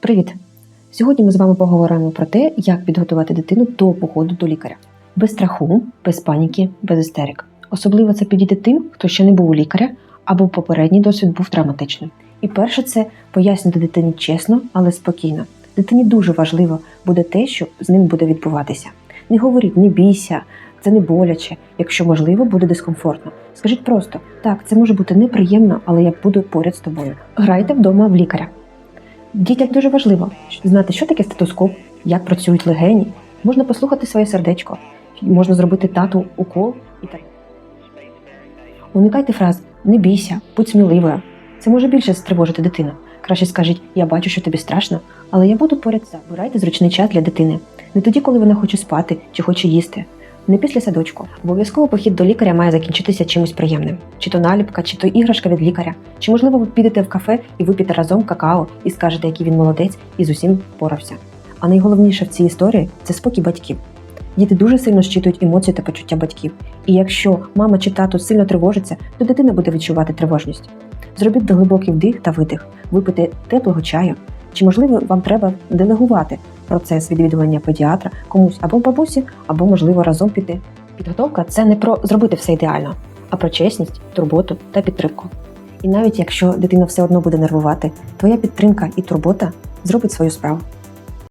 Привіт! Сьогодні ми з вами поговоримо про те, як підготувати дитину до походу до лікаря. Без страху, без паніки, без істерик. Особливо це підійде тим, хто ще не був у лікаря або попередній досвід був травматичним. І перше це пояснити дитині чесно, але спокійно. Дитині дуже важливо буде те, що з ним буде відбуватися. Не говоріть, не бійся, це не боляче, якщо можливо, буде дискомфортно. Скажіть просто так, це може бути неприємно, але я буду поряд з тобою. Грайте вдома в лікаря. Дітям дуже важливо знати, що таке стетоскоп, як працюють легені. Можна послухати своє сердечко, можна зробити тату укол і так. Уникайте фраз не бійся, будь сміливою. Це може більше стривожити дитину. Краще скажіть, я бачу, що тобі страшно, але я буду поряд за. Вибирайте зручний час для дитини. Не тоді, коли вона хоче спати чи хоче їсти. Не після садочку. Обов'язково похід до лікаря має закінчитися чимось приємним. Чи то наліпка, чи то іграшка від лікаря. Чи можливо ви підете в кафе і вип'єте разом какао і скажете, який він молодець і з усім впорався. А найголовніше в цій історії це спокій батьків. Діти дуже сильно щитують емоції та почуття батьків. І якщо мама чи тато сильно тривожиться, то дитина буде відчувати тривожність. Зробіть глибокий вдих та видих, випити теплого чаю. Чи можливо вам треба делегувати процес відвідування педіатра комусь або бабусі, або можливо разом піти. Підготовка це не про зробити все ідеально, а про чесність, турботу та підтримку. І навіть якщо дитина все одно буде нервувати, твоя підтримка і турбота зробить свою справу.